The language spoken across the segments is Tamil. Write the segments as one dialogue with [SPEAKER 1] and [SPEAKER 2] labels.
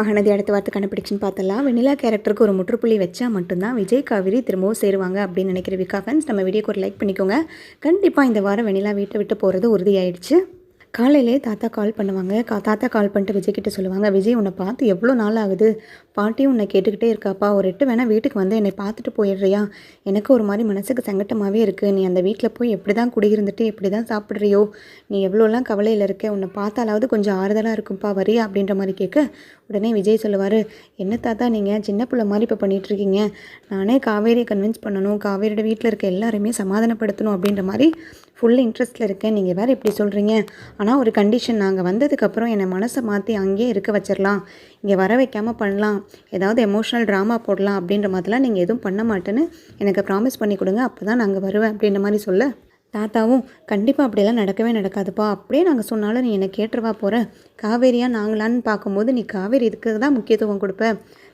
[SPEAKER 1] மகாநதி அடுத்த வார்த்தை கண்டுபிடிச்சுன்னு பார்த்தலாம் வெண்ணிலா கேரக்டருக்கு ஒரு முற்றுப்புள்ளி வச்சா மட்டும்தான் விஜய் காவிரி திரும்பவும் சேருவாங்க அப்படின்னு நினைக்கிற விகா ஃபேன்ஸ் நம்ம வீடியோக்கு ஒரு லைக் பண்ணிக்கோங்க. கண்டிப்பாக இந்த வாரம் வெண்ணிலா வீட்டை விட்டு போகிறது உறுதியாயிடுச்சு. காலையிலே தாத்தா கால் பண்ணுவாங்க. கா தாத்தா கால் பண்ணிட்டு விஜய் கிட்ட சொல்லுவாங்க விஜய் உன்னை பார்த்து எவ்வளோ நாள் ஆகுது? பாட்டியும் உன்னை கேட்டுக்கிட்டே இருக்காப்பா. ஒரு எட்டு வேணால் வீட்டுக்கு வந்து என்னை பார்த்துட்டு போயிடுறியா? எனக்கு ஒரு மாதிரி மனசுக்கு சங்கட்டமாகவே இருக்குது நீ அந்த வீட்டில் போய் எப்படி தான் குடியிருந்துட்டு எப்படி தான் சாப்பிட்றியோ? நீ எவ்வளோலாம் கவலையில் இருக்க? உன்னை பார்த்தாலாவது கொஞ்சம் ஆறுதலாக இருக்கும்ப்பா வரியா? அப்படின்ற மாதிரி கேட்க உடனே விஜய் சொல்லுவார் என்ன தாத்தா நீங்கள் சின்ன பிள்ளை மாதிரி இப்போ பண்ணிகிட்ருக்கீங்க நானே காவேரியை கன்வின்ஸ் பண்ணணும். காவேரியோட வீட்டில் இருக்க எல்லாருமே சமாதானப்படுத்தணும். அப்படின்ற மாதிரி ஃபுல் இன்ட்ரெஸ்ட்டில் இருக்கேன். நீங்கள் வேறு இப்படி சொல்கிறீங்க ஆனால் ஒரு கண்டிஷன் நாங்கள் வந்ததுக்கப்புறம் என்னை மனசை மாற்றி அங்கேயே இருக்க வச்சிடலாம் இங்கே வர வைக்காமல் பண்ணலாம். ஏதாவது எமோஷ்னல் ட்ராமா போடலாம் அப்படின்ற மாதிரிலாம் நீங்கள் எதுவும் பண்ண மாட்டேன்னு எனக்கு ப்ராமிஸ் பண்ணி கொடுங்க. அப்போ தான் நாங்கள் வருவேன் அப்படின்ற மாதிரி சொல்ல. தாத்தாவும் கண்டிப்பாக அப்படியெல்லாம் நடக்கவே நடக்காதுப்பா. அப்படியே நாங்கள் சொன்னாலும் நீ என்னை கேட்டுருவா போகிற காவேரியா நாங்களான்னு பார்க்கும்போது நீ காவேரி இதுக்கு தான் முக்கியத்துவம் கொடுப்ப.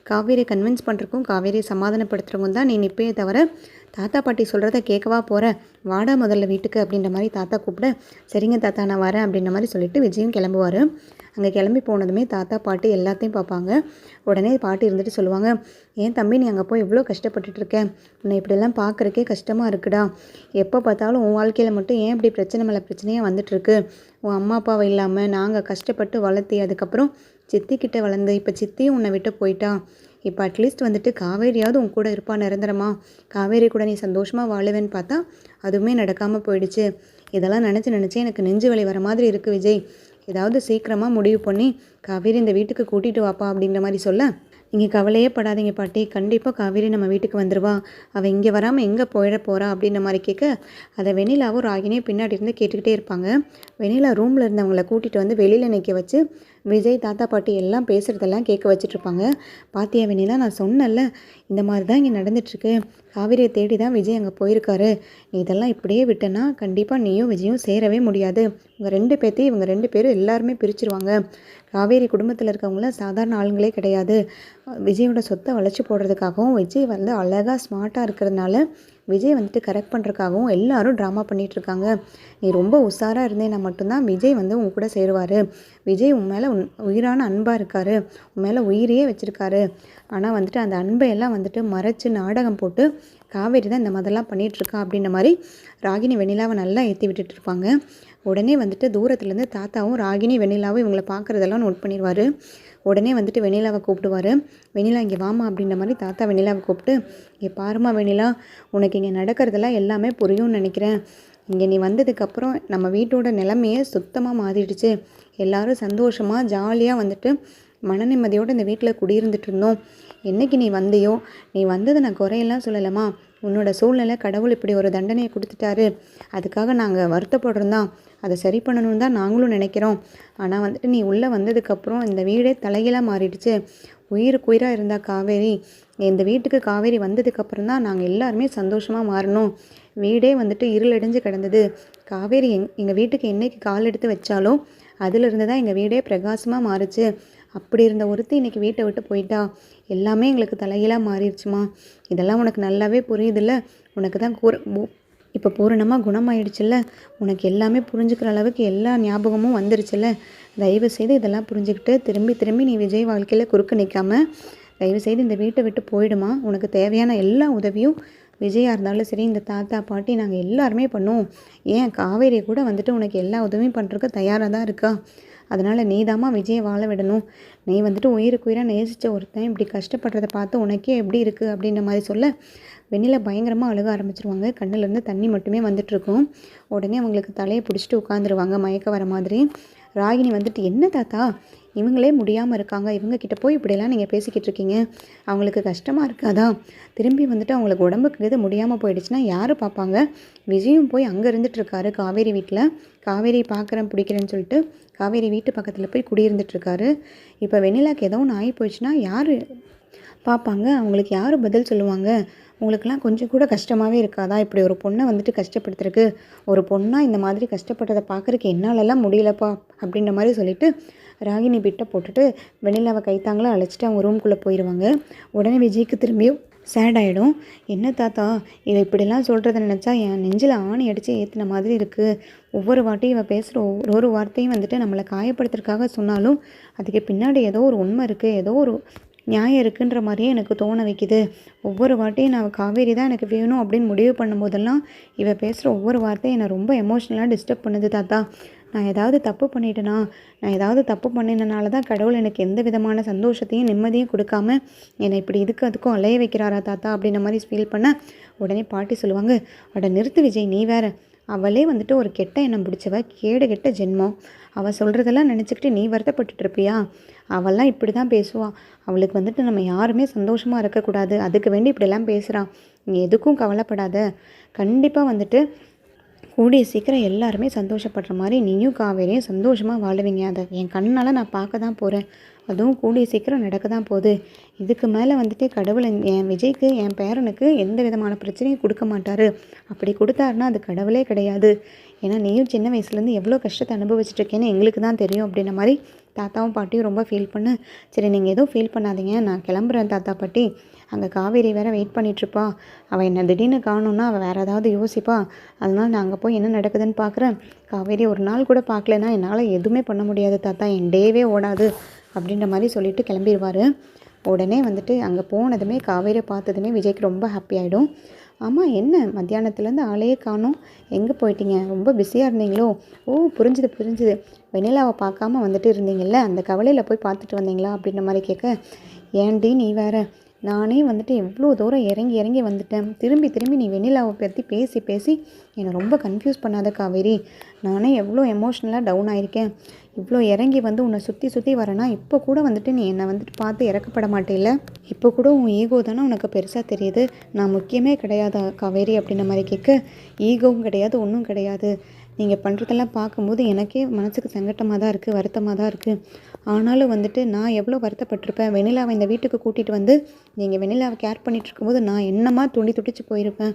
[SPEAKER 1] காவேரியை கன்வின்ஸ் பண்ணுறக்கும் காவேரியை சமாதானப்படுத்துறவங்க தான் நீ நிற்பே தவிர தாத்தா பாட்டி சொல்கிறத கேட்கவா போகிற வாடா முதல்ல வீட்டுக்கு அப்படின்ற மாதிரி தாத்தா கூப்பிட சரிங்க தாத்தா நான் வரேன் அப்படின்ற மாதிரி சொல்லிட்டு விஜயும் கிளம்புவார். அங்கே கிளம்பி போனதுமே தாத்தா பாட்டி எல்லாத்தையும் பார்ப்பாங்க. உடனே பாட்டி இருந்துட்டு சொல்லுவாங்க ஏன் தம்பி நீ அங்கே போய் இவ்வளோ கஷ்டப்பட்டுட்டு இருக்க? உன்னை இப்படியெல்லாம் பார்க்குறக்கே கஷ்டமாக இருக்குடா. எப்போ பார்த்தாலும் உன் வாழ்க்கையில் மட்டும் ஏன் இப்படி பிரச்சனை மேலே பிரச்சனையாக வந்துட்டுருக்கு? உன் அம்மா அப்பாவை இல்லாமல் நாங்கள் கஷ்டப்பட்டு வளர்த்தி அதுக்கப்புறம் சித்திக்கிட்ட வளர்ந்து இப்போ சித்தியும் உன்னை விட்டு போயிட்டா. இப்போ அட்லீஸ்ட் வந்துட்டு காவேரியாவது உன் கூட இருப்பா நிரந்தரமா? காவேரி கூட நீ சந்தோஷமாக வாழுவேன்னு பார்த்தா அதுவுமே நடக்காமல் போயிடுச்சு. இதெல்லாம் நினச்சி நினச்சி எனக்கு நெஞ்சு வலி வர மாதிரி இருக்குது விஜய். ஏதாவது சீக்கிரமாக முடிவு பண்ணி காவேரி இந்த வீட்டுக்கு கூட்டிகிட்டு வாப்பா அப்படிங்கிற மாதிரி சொல்ல? நீங்கள் கவலையே படாதீங்க பாட்டி. கண்டிப்பாக காவேரி நம்ம வீட்டுக்கு வந்துடுவா அவள் இங்கே வராமல் எங்கே போயிட போகிறா அப்படின்ற மாதிரி கேட்க அதை வெண்ணிலாவும் ராகினியும் பின்னாடி இருந்து கேட்டுக்கிட்டே இருப்பாங்க. வெண்ணிலா ரூமில் இருந்தவங்கள கூட்டிகிட்டு வந்து வெளியில் நிற்க வச்சு விஜய் தாத்தா பாட்டி எல்லாம் பேசுகிறதெல்லாம் கேட்க வச்சுட்ருப்பாங்க பாத்தியா வினிலாம் நான் சொன்னல இந்த மாதிரி தான் இங்கே நடந்துட்டுருக்கு. காவிரியை தேடி தான் விஜய் அங்கே போயிருக்காரு. நீ இதெல்லாம் இப்படியே விட்டேன்னா கண்டிப்பாக நீயும் விஜயும் சேரவே முடியாது. உங்கள் ரெண்டு பேர்த்தையும் இவங்க ரெண்டு பேரும் எல்லாருமே பிரிச்சிருவாங்க. காவேரி குடும்பத்தில் இருக்கவங்களாம் சாதாரண ஆளுங்களே கிடையாது. விஜயோட சொத்தை வளைச்சி போடுறதுக்காகவும் விஜய் வந்து அழகாக ஸ்மார்ட்டாக இருக்கிறதுனால விஜய் வந்துட்டு கரெக்ட் பண்ணுறதுக்காகவும் எல்லாரும் ட்ராமா பண்ணிகிட்ருக்காங்க நீ ரொம்ப உஷாராக இருந்தேன்னா மட்டும்தான் விஜய் வந்து உன் கூட சேருவார். விஜய் உன் மேலே உன் உயிரான அன்பாக இருக்கார். உன் மேலே உயிரையே வச்சுருக்காரு. ஆனால் வந்துட்டு அந்த அன்பை எல்லாம் வந்துட்டு மறைச்சு நாடகம் போட்டு காவேரி தான் இந்த மாதிரிலாம் பண்ணிகிட்ருக்கா அப்படின்ற மாதிரி ராகினி வெண்ணிலாவை நல்லா ஏற்றி விட்டுட்டு இருப்பாங்க. உடனே வந்துட்டு தூரத்துலேருந்து தாத்தாவும் ராகினி வெண்ணிலாவும் இவங்களை பார்க்குறதெல்லாம் நோட் பண்ணிடுவார். உடனே வந்துட்டு வெண்ணிலாவை கூப்பிடுவார். வெண்ணிலா இங்கே வாமா அப்படின்ற மாதிரி தாத்தா வெண்ணிலாவை கூப்பிட்டு இங்கே பாருமா வெண்ணிலா உனக்கு இங்கே நடக்கிறதெல்லாம் எல்லாமே புரியும்னு நினைக்கிறேன். இங்கே நீ வந்ததுக்கப்புறம் நம்ம வீட்டோட நிலைமையே சுத்தமாக மாறிடுச்சு. எல்லோரும் சந்தோஷமாக ஜாலியாக வந்துட்டு மன நிம்மதியோடு இந்த வீட்டில் குடியிருந்துட்டு இருந்தோம். என்றைக்கு நீ வந்தியோ? நீ வந்ததை நான் குறையெல்லாம் சொல்லலாமா உன்னோட சூழ்நிலை கடவுள் இப்படி ஒரு தண்டனையை கொடுத்துட்டாரு. அதுக்காக நாங்கள் வருத்தப்படுறோம் தான். அதை சரி பண்ணணும்னு தான் நாங்களும் நினைக்கிறோம். ஆனால் வந்துட்டு நீ உள்ளே வந்ததுக்கப்புறம் இந்த வீடே தலைகீழாக மாறிடுச்சு. உயிருக்கு உயிராக இருந்தால் காவேரி. இந்த வீட்டுக்கு காவேரி வந்ததுக்கப்புறம் தான் நாங்கள் எல்லாருமே சந்தோஷமாக மாறணும். வீடே வந்துட்டு இருளடைஞ்சு கிடந்தது. காவேரி எங் எங்கள் வீட்டுக்கு என்றைக்கு கால் எடுத்து வச்சாலோ அதிலிருந்து தான் எங்கள் வீடே பிரகாசமாக மாறுச்சு. அப்படி இருந்த ஒருத்தி இன்றைக்கி வீட்டை விட்டு போயிட்டா. எல்லாமே எங்களுக்கு தலைகீழாக மாறிடுச்சுமா. இதெல்லாம் உனக்கு நல்லாவே புரியுதுல்ல. உனக்கு தான் கூற இப்போ பூரணமாக குணமாயிடுச்சுல்ல. உனக்கு எல்லாமே புரிஞ்சுக்கிற அளவுக்கு எல்லா ஞாபகமும் வந்துருச்சுல்ல. தயவு செய்து இதெல்லாம் புரிஞ்சுக்கிட்டு திரும்பி திரும்பி நீ விஜய் வாழ்க்கையில் குறுக்க நிற்காம தயவு செய்து இந்த வீட்டை விட்டு போயிடுமா. உனக்கு தேவையான எல்லா உதவியும் விஜயாக இருந்தாலும் சரி இந்த தாத்தா பாட்டி நாங்கள் எல்லாருமே பண்ணுவோம். ஏன் காவேரி கூட வந்துட்டு உனக்கு எல்லா உதவியும் பண்ணுறதுக்கு தயாராக தான் இருக்கா. அதனால் நீ தாம்மா விஜயை வாழ விடணும். நீ வந்துட்டு உயிருக்கு உயிராக நேசித்த ஒருத்தன் இப்படி கஷ்டப்படுறத பார்த்து உனக்கே எப்படி இருக்குது அப்படின்ற மாதிரி சொல்ல வெண்ணில பயங்கரமாக அழுக ஆரம்பிச்சிருவாங்க. கண்ணிலேருந்து தண்ணி மட்டுமே வந்துட்டுருக்கும் உடனே அவங்களுக்கு தலையை பிடிச்சிட்டு உட்காந்துருவாங்க மயக்க வர மாதிரி. ராகினி வந்துட்டு என்ன தாத்தா? இவங்களே முடியாமல் இருக்காங்க. இவங்க கிட்ட போய் இப்படியெல்லாம் நீங்கள் பேசிக்கிட்டு இருக்கீங்க. அவங்களுக்கு கஷ்டமாக இருக்காதா திரும்பி வந்துட்டு அவங்களுக்கு உடம்புக்கு இது முடியாமல் போயிடுச்சுன்னா யார் பார்ப்பாங்க விஜயும் போய் அங்கே இருந்துட்டு இருக்காரு காவேரி வீட்டில் காவேரி பார்க்குறேன் பிடிக்கிறேன்னு சொல்லிட்டு காவேரி வீட்டு பக்கத்தில் போய் குடியிருந்துட்டுருக்காரு இப்போ வெண்ணிலாக்கு ஏதோ ஒன்று ஆகி போயிடுச்சுன்னா யார் பார்ப்பாங்க அவங்களுக்கு யார் பதில் சொல்லுவாங்க? உங்களுக்கெல்லாம் கொஞ்சம் கூட கஷ்டமாகவே இருக்காதா? இப்படி ஒரு பொண்ணை வந்துட்டு கஷ்டப்படுத்திருக்கு ஒரு பொண்ணாக இந்த மாதிரி கஷ்டப்பட்டதை பார்க்குறக்கு என்னாலெல்லாம் முடியலப்பா? அப்படின்ற மாதிரி சொல்லிட்டு ராகினி பிட்டை போட்டுட்டு வெண்ணிலாவை கைத்தாங்களா அழைச்சிட்டு அவங்க ரூம்குள்ளே போயிடுவாங்க உடனே விஜய்க்கு திரும்பியும் சேட் ஆகிடும் என்ன தாத்தா இவள் இப்படிலாம் சொல்கிறத நினச்சா என் நெஞ்சில் ஆணி அடித்து ஏற்றின மாதிரி இருக்குது ஒவ்வொரு வாட்டியும் இவள் பேசுகிற ஒவ்வொரு ஒரு வார்த்தையும் வந்துட்டு நம்மளை காயப்படுத்துறதுக்காக சொன்னாலும் அதுக்கு பின்னாடி ஏதோ ஒரு உண்மை இருக்குது ஏதோ ஒரு நியாயம் இருக்குன்ற மாதிரியே எனக்கு தோண வைக்குது. ஒவ்வொரு வாட்டியும் நான் காவேரி தான் எனக்கு வேணும் அப்படின்னு முடிவு பண்ணும்போதெல்லாம் இவ பேசுகிற ஒவ்வொரு வார்த்தையும் என்னை ரொம்ப எமோஷ்னலாக டிஸ்டர்ப் பண்ணுது தாத்தா. நான் ஏதாவது தப்பு பண்ணிட்டேனா? நான் ஏதாவது தப்பு பண்ணினனால தான் கடவுள் எனக்கு எந்த விதமான சந்தோஷத்தையும் நிம்மதியும் கொடுக்காம என்னை இப்படி இதுக்கு அதுக்கும் அலைய வைக்கிறாரா தாத்தா அப்படின்ற மாதிரி ஃபீல் பண்ண உடனே பாட்டி சொல்லுவாங்க அட நிறுத்து விஜய் நீ வேற. அவளே வந்துட்டு ஒரு கெட்ட எண்ணம் பிடிச்சவ கேடு கெட்ட ஜென்மம். அவள் சொல்கிறதெல்லாம் நினச்சிக்கிட்டு நீ வருத்தப்பட்டுட்டு இருப்பியா? அவள்லாம் இப்படி தான் பேசுவாள் அவளுக்கு வந்துட்டு நம்ம யாருமே சந்தோஷமாக இருக்கக்கூடாது. அதுக்கு வேண்டி இப்படிலாம் பேசுகிறான் நீ எதுக்கும் கவலைப்படாத. கண்டிப்பாக வந்துட்டு கூடிய சீக்கிரம் எல்லாருமே சந்தோஷப்படுற மாதிரி நீயும் காவேரியும் சந்தோஷமாக வாழுவீங்க. அதை என் கண்ணால் நான் பார்க்க தான் போகிறேன் அதுவும் கூடிய சீக்கிரம் நடக்க தான் போகுது. இதுக்கு மேலே வந்துட்டு கடவுள் என் விஜய்க்கு என் பேரனுக்கு எந்த விதமான பிரச்சனையும் கொடுக்க மாட்டார். அப்படி கொடுத்தாருன்னா அது கடவுளே கிடையாது. ஏன்னா நீயும் சின்ன வயசுலேருந்து எவ்வளோ கஷ்டத்தை அனுபவிச்சுட்டு இருக்கேன்னு எங்களுக்கு தான் தெரியும் அப்படின்ன மாதிரி தாத்தாவும் பாட்டியும் ரொம்ப ஃபீல் பண்ணு. சரி நீங்கள் எதுவும் ஃபீல் பண்ணாதீங்க. நான் கிளம்புறேன் தாத்தா பாட்டி. அங்கே காவேரி வேற வெயிட் பண்ணிகிட்ருப்பா அவள் என்னை திடீர்னு காணும்னா அவள் வேறு ஏதாவது யோசிப்பா. அதனால் நான் அங்கே போய் என்ன நடக்குதுன்னு பார்க்குறேன் காவேரி ஒரு நாள் கூட பார்க்கலன்னா என்னால் எதுவுமே பண்ண முடியாது தாத்தா. என் டேவே ஓடாது அப்படின்ற மாதிரி சொல்லிட்டு கிளம்பிடுவார் உடனே வந்துட்டு அங்கே போனதுமே காவேரியை பார்த்ததுமே விஜய்க்கு ரொம்ப ஹாப்பி ஆகிடும் ஆமாம் என்ன? மத்தியானத்துலேருந்து ஆளையே காணும். எங்கே போயிட்டீங்க? ரொம்ப பிஸியாக இருந்தீங்களோ? ஓ புரிஞ்சுது புரிஞ்சுது. வெண்ணிலாவை பார்க்காம வந்துட்டு இருந்தீங்கல்ல? அந்த கவலையில் போய் பார்த்துட்டு வந்தீங்களா? அப்படின்ற மாதிரி கேட்க ஏன்டி நீ வேறு? நானே வந்துட்டு எவ்வளோ தூரம் இறங்கி இறங்கி வந்துட்டேன். திரும்பி திரும்பி நீ வெண்ணிலாவை பற்றி பேசி பேசி என்னை ரொம்ப கன்ஃபியூஸ் பண்ணாத காவேரி. நானே எவ்வளோ எமோஷ்னலாக டவுன் ஆகிருக்கேன் இவ்வளோ இறங்கி வந்து உன்னை சுற்றி சுற்றி வரேன்னா இப்போ கூட வந்துட்டு நீ என்னை வந்துட்டு பார்த்து இறக்கப்பட மாட்டேல இப்போ கூட உன் ஈகோ தானே உனக்கு பெருசாக தெரியுது. நான் முக்கியமே கிடையாதா காவேரி அப்படின்ற மாதிரி கேட்க. ஈகோவும் கிடையாது ஒன்றும் கிடையாது. நீங்கள் பண்ணுறதெல்லாம் பார்க்கும்போது எனக்கே மனசுக்கு சங்கட்டமாக தான் இருக்குது வருத்தமாக தான் இருக்குது ஆனாலும் வந்துட்டு நான் எவ்வளோ வருத்தப்பட்டிருப்பேன். வெண்ணிலாவை இந்த வீட்டுக்கு கூட்டிகிட்டு வந்து நீங்கள் வெண்ணிலாவை கேர் பண்ணிகிட்டு இருக்கும்போது நான் என்னமா துணி துடிச்சு போயிருப்பேன்?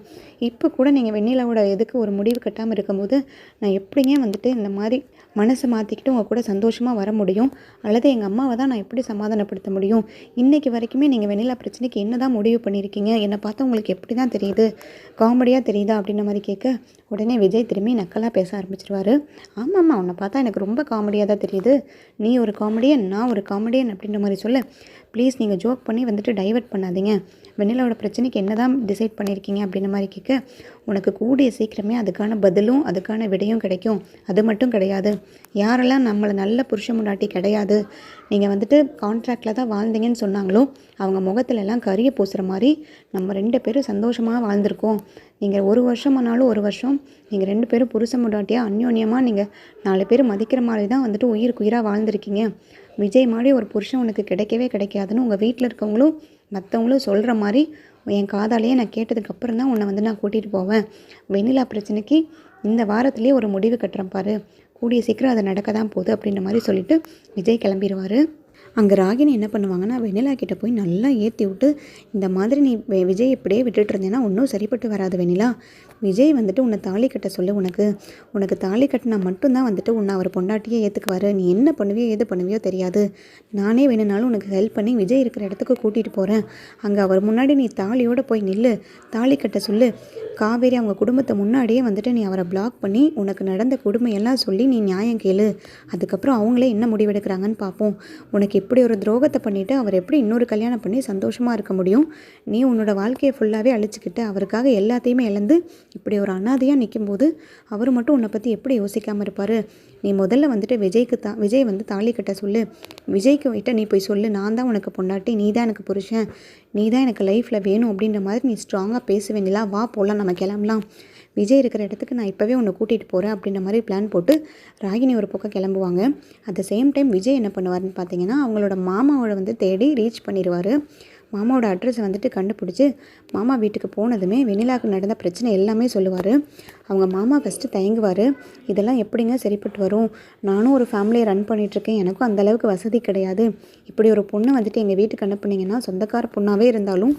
[SPEAKER 1] இப்போ கூட நீங்கள் வெண்ணிலாவோட எதுக்கு ஒரு முடிவு கட்டாமல் இருக்கும்போது நான் எப் எப்படிங்க வந்துட்டு இந்த மாதிரி மனசை மாற்றிக்கிட்டு உங்கள் கூட சந்தோஷமாக வர முடியும்? அல்லது எங்கள் அம்மாவை தான் நான் எப்படி சமாதானப்படுத்த முடியும்? இன்றைக்கி வரைக்குமே நீங்கள் வெண்ணிலா பிரச்சனைக்கு என்ன தான் முடிவு பண்ணியிருக்கீங்க? என்னை பார்த்தா உங்களுக்கு எப்படி தான் தெரியுது? காமெடியாக தெரியுதா? அப்படின்ற மாதிரி கேட்க உடனே விஜய் திரும்பி நக்கலாக பேச ஆரம்பிச்சிருவாரு. ஆமாம்மா உன்னை பார்த்தா எனக்கு ரொம்ப காமெடியாக தான் தெரியுது. நீ ஒரு காமெடியன் நான் ஒரு காமெடியன் அப்படின்ற மாதிரி சொல்ல ப்ளீஸ் நீங்கள் ஜோக் பண்ணி வந்துட்டு டைவர்ட் பண்ணாதீங்க. வெண்ணிலாவோட பிரச்சனைக்கு என்ன தான் டிசைட் பண்ணியிருக்கீங்க அப்படின்ற மாதிரி கேட்க உனக்கு கூடிய சீக்கிரமே அதுக்கான பதிலும் அதுக்கான விடையும் கிடைக்கும். அது மட்டும் கிடையாது. யாரெல்லாம் நம்மளை நல்ல புருஷ முன்னாட்டி கிடையாது நீங்கள் வந்துட்டு கான்ட்ராக்டில் தான் வாழ்ந்தீங்கன்னு சொன்னாங்களோ அவங்க முகத்துல எல்லாம் பூசுகிற மாதிரி நம்ம ரெண்டு பேரும் சந்தோஷமாக வாழ்ந்திருக்கோம். நீங்கள் ஒரு வருஷமானாலும் ஒரு வருஷம் நீங்கள் ரெண்டு பேரும் புருஷ முன்னாட்டியாக அந்யோன்யமாக நீங்கள் நாலு பேர் மதிக்கிற மாதிரி தான் வந்துட்டு உயிருக்கு உயிராக வாழ்ந்திருக்கீங்க. விஜய் மாதிரி ஒரு புருஷன் உனக்கு கிடைக்கவே கிடைக்காதுன்னு உங்கள் வீட்டில் இருக்கவங்களும் மற்றவங்களும் சொல்கிற மாதிரி என் காதாலேயே நான் கேட்டதுக்கப்புறம் தான் உன்னை வந்து நான் கூட்டிகிட்டு போவேன். வெண்ணிலா பிரச்சனைக்கு இந்த வாரத்துலேயே ஒரு முடிவு கட்டுறேன் பாரு. கூடிய சீக்கிரம் அது நடக்க தான் போகுது அப்படின்ற மாதிரி சொல்லிட்டு விஜய் கிளம்பிடுவார் அங்கே ராகினி என்ன பண்ணுவாங்கன்னா வெண்ணிலா கிட்ட போய் நல்லா ஏற்றி விட்டு இந்த மாதிரி நீ விஜய் இப்படியே விட்டுட்டு இருந்தேன்னா ஒன்றும் சரிப்பட்டு வராது வெண்ணிலா. விஜய் வந்துட்டு உன்னை தாலி கட்ட சொல்லு உனக்கு. உனக்கு தாலி கட்டினா மட்டும்தான் வந்துட்டு உன்னை அவர் பொண்டாட்டியே ஏற்றுக்குவாரு நீ என்ன பண்ணுவியோ ஏது பண்ணுவியோ தெரியாது. நானே வேணும்னாலும் உனக்கு ஹெல்ப் பண்ணி விஜய் இருக்கிற இடத்துக்கு கூட்டிகிட்டு போகிறேன் அங்கே அவர் முன்னாடி நீ தாலியோடு போய் நில்லு. தாலி கட்ட சொல்லு. காவேரி அவங்க குடும்பத்தை முன்னாடியே வந்துட்டு நீ அவரை பிளாக் பண்ணி உனக்கு நடந்த கொடுமையெல்லாம் சொல்லி நீ நியாயம் கேளு. அதுக்கப்புறம் அவங்களே என்ன முடிவெடுக்கிறாங்கன்னு பார்ப்போம். உனக்கு இப்படி ஒரு துரோகத்தை பண்ணிவிட்டு அவர் எப்படி இன்னொரு கல்யாணம் பண்ணி சந்தோஷமாக இருக்க முடியும்? நீ உன்னோட வாழ்க்கையை ஃபுல்லாகவே அழிச்சிக்கிட்டு அவருக்காக எல்லாத்தையுமே இழந்து இப்படி ஒரு அனாதையாக நிற்கும்போது அவர் மட்டும் உன்னை பற்றி எப்படி யோசிக்காமல் இருப்பார்? நீ முதல்ல வந்துட்டு விஜய்க்கு தா விஜய் வந்து தாலி கட்ட சொல்லு. விஜய்க்கு கிட்ட நீ போய் சொல்லு. நான் தான் உனக்கு பொண்டாட்டி நீ தான் எனக்கு புருஷன். நீ தான் எனக்கு லைஃப்பில் வேணும் அப்படின்ற மாதிரி நீ ஸ்ட்ராங்காக பேசுவேனிலா வா போகலாம் நம்ம கிளம்பலாம். விஜய் இருக்கிற இடத்துக்கு நான் இப்போவே உன்னை கூட்டிகிட்டு போகிறேன் அப்படின்ற மாதிரி பிளான் போட்டு ராகினி ஒரு பக்கம் கிளம்புவாங்க. At the same time Vijay என்ன பண்ணுவார்னு பார்த்தீங்கன்னா அவங்களோட மாமாவோட வந்து தேடி ரீச் பண்ணிடுவார் மாமாவோட அட்ரஸை வந்துட்டு கண்டுபிடிச்சி மாமா வீட்டுக்கு போனதுமே வெண்ணிலாவுக்கு நடந்த பிரச்சனை எல்லாமே சொல்லுவார். அவங்க மாமா ஃபஸ்ட்டு தயங்குவார். இதெல்லாம் எப்படிங்க சரிப்பட்டு வரும்? நானும் ஒரு ஃபேமிலியை ரன் பண்ணிகிட்ருக்கேன் எனக்கும் அந்த அளவுக்கு வசதி கிடையாது. இப்படி ஒரு பொண்ணை வந்துட்டு எங்கள் வீட்டுக்கு அனுப்புனீங்கன்னா சொந்தக்கார பொண்ணாகவே இருந்தாலும்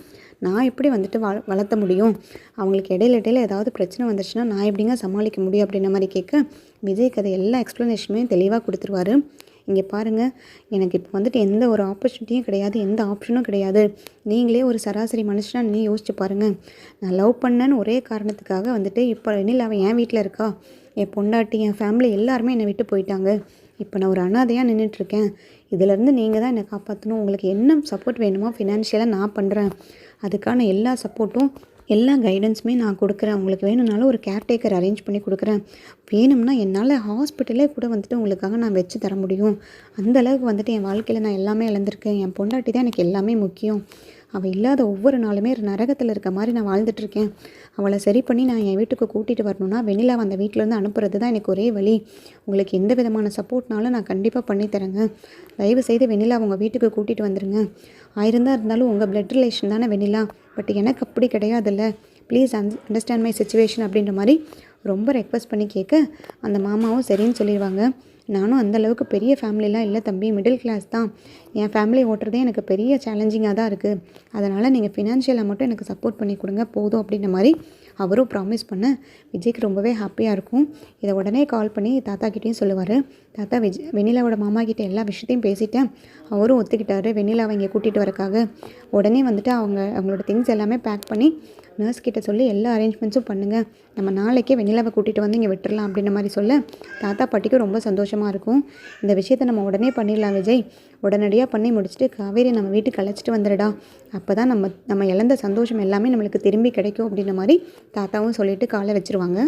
[SPEAKER 1] நான் எப்படி வந்துட்டு வள வளர்த்த முடியும்? அவங்களுக்கு இடையில இடையில ஏதாவது பிரச்சனை வந்துச்சுன்னா நான் எப்படிங்க சமாளிக்க முடியும் அப்படின்ற மாதிரி கேட்க விஜய்க்கு கதை எல்லா எக்ஸ்ப்ளனேஷனுமே தெளிவாக கொடுத்துருவாரு. இங்கே பாருங்கள் எனக்கு இப்போ வந்துட்டு எந்த ஒரு ஆப்பர்ச்சுனிட்டியும் கிடையாது எந்த ஆப்ஷனும் கிடையாது. நீங்களே ஒரு சராசரி மனுஷனாக நீ யோசிச்சு பாருங்கள் நான் லவ் பண்ணேன்னு ஒரே காரணத்துக்காக வந்துட்டு இப்போ வெண்ணில் அவன் என் வீட்டில் இருக்கா? என் பொண்டாட்டி என் ஃபேமிலி எல்லாருமே என்னை விட்டு போயிட்டாங்க. இப்போ நான் ஒரு அனாதையாக நின்றுட்டுருக்கேன் இதிலேருந்து நீங்கள் தான் என்னை காப்பாற்றணும் உங்களுக்கு என்ன சப்போர்ட் வேணுமோ ஃபினான்ஷியலாக நான் பண்ணுறேன் அதுக்கான எல்லா சப்போர்ட்டும் எல்லா கைடன்ஸுமே நான் கொடுக்குறேன். உங்களுக்கு வேணும்னாலும் ஒரு கேர்டேக்கர் அரேஞ்ச் பண்ணி கொடுக்குறேன். வேணும்னா என்னால் ஹாஸ்பிட்டலே கூட வந்துட்டு உங்களுக்காக நான் வச்சு தர முடியும். அந்த அளவுக்கு வந்துட்டு என் வாழ்க்கையில் நான் எல்லாமே இழந்திருக்கேன். என் பொண்டாட்டி தான் எனக்கு எல்லாமே முக்கியம். அவள் இல்லாத ஒவ்வொரு நாளுமே நரகத்தில் இருக்க மாதிரி நான் வாழ்ந்துட்டுருக்கேன். அவளை சரி பண்ணி நான் என் வீட்டுக்கு கூட்டிகிட்டு வரணும்னா வெண்ணிலா அந்த வீட்டிலேருந்து அனுப்புறது தான் எனக்கு ஒரே வழி. உங்களுக்கு எந்த விதமான சப்போர்ட்னாலும் நான் கண்டிப்பாக பண்ணித்தரேங்க தயவு செய்து வெண்ணிலா உங்கள் வீட்டுக்கு கூட்டிகிட்டு வந்துருங்க. ஆயிருந்தா இருந்தாலும் உங்கள் பிளட் ரிலேஷன் தானே வெண்ணிலா. பட் எனக்கு அப்படி கிடையாதுல்ல. Please uh understand my situation அப்படின்ற மாதிரி ரொம்ப ரெக்வஸ்ட் பண்ணி கேட்க அந்த மாமாவும் சரின்னு சொல்லிடுவாங்க நானும் அந்தளவுக்கு பெரிய ஃபேமிலிலாம் இல்லை தம்பி மிடில் கிளாஸ் தான். என் ஃபேமிலி ஓட்டுறதே எனக்கு பெரிய சேலஞ்சிங்காக தான் இருக்குது அதனால் நீங்கள் ஃபினான்ஷியலாக மட்டும் எனக்கு சப்போர்ட் பண்ணி கொடுங்க போதும் அப்படின்ற மாதிரி அவரும் ப்ராமிஸ் பண்ண விஜய்க்கு ரொம்பவே ஹாப்பியாக இருக்கும். இதை உடனே கால் பண்ணி தாத்தா கிட்டேயும் சொல்லுவார். தாத்தா விஜய் வெண்ணிலாவோட மாமா கிட்டே எல்லா விஷயத்தையும் பேசிட்டேன். அவரும் ஒத்துக்கிட்டாரு. வெண்ணிலாவை இங்கே கூட்டிகிட்டு வரக்காக. உடனே வந்துட்டு அவங்க அவங்களோட திங்ஸ் எல்லாமே பேக் பண்ணி நர்ஸ் கிட்ட சொல்லி எல்லா அரேஞ்ச்மெண்ட்ஸும் பண்ணுங்கள் நம்ம நாளைக்கே வெண்ணிலாவை கூட்டிகிட்டு வந்து இங்கே விட்டுறலாம் அப்படின்ற மாதிரி சொல்ல தாத்தா பாட்டிக்கும் ரொம்ப சந்தோஷமாக இருக்கும். இந்த விஷயத்தை நம்ம உடனே பண்ணிடலாம் விஜய். உடனடியாக பண்ணி முடிச்சுட்டு காவேரி நம்ம வீட்டுக்கு அழைச்சிட்டு வந்துடுடா. அப்போ தான் நம்ம நம்ம இழந்த சந்தோஷம் எல்லாமே நம்மளுக்கு திரும்பி கிடைக்கும் அப்படின்ற மாதிரி தாத்தாவும் சொல்லிவிட்டு காலை வச்சுருவாங்க.